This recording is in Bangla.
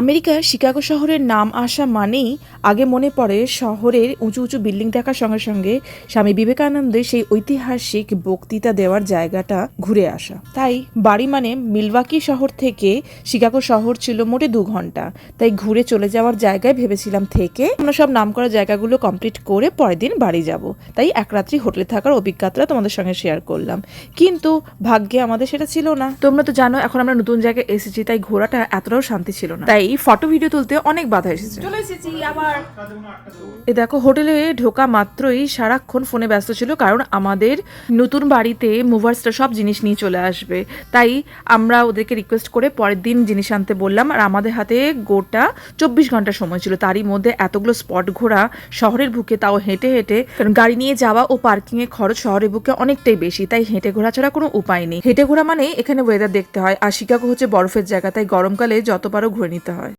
আমেরিকার শিকাগো শহরের নাম আসা মানেই আগে মনে পড়ে শহরের উঁচু উঁচু বিল্ডিং দেখার সঙ্গে সঙ্গে স্বামী বিবেকানন্দের সেই ঐতিহাসিক বক্তৃতা দেওয়ার জায়গাটা ঘুরে আসা। তাই বাড়ি মানে মিলওয়াকি শহর থেকে শিকাগো শহর ছিল মোটে দু ঘণ্টা। তাই ঘুরে চলে যাওয়ার জায়গায় ভেবেছিলাম থেকে আমরা সব নাম করা জায়গাগুলো কমপ্লিট করে পরের দিন বাড়ি যাব। তাই এক রাত্রি হোটেলে থাকার অভিজ্ঞতাটা তোমাদের সঙ্গে শেয়ার করলাম। কিন্তু ভাগ্যে আমাদের সেটা ছিল না। তোমরা তো জানো এখন আমরা নতুন জায়গায় এসেছি, তাই ঘোরাটা এতটাও শান্তি ছিল না। তাই ফটো ভিডিও তুলতে অনেক বাধা এসেছে। চলে এসেছি আবার। এ দেখো হোটেলে ঢোকা মাত্রই সারাক্ষণ ফোনে ব্যস্ত ছিল কারণ আমাদের নতুন বাড়িতে মুভার্সরা সব জিনিস নিয়ে চলে আসবে। তাই আমরা ওদেরকে রিকোয়েস্ট করে পরের দিন জিনিস আনতে বললাম আর আমাদের হাতে গোটা চব্বিশ ঘণ্টা সময় ছিল। তারই মধ্যে এতগুলো স্পট ঘোরা শহরের বুকে তাও হেঁটে হেঁটে। কারণ গাড়ি নিয়ে যাওয়া ও পার্কিং এর খরচ শহরের বুকে অনেকটাই বেশি তাই হেঁটে ঘোরা ছাড়া কোনো উপায় নেই। হেঁটে ঘোরা মানে এখানে ওয়েদার দেখতে হয় আর শিকাগো হচ্ছে বরফের জায়গা তাই গরমকালে যত পারো ঘুরে নিতে হয়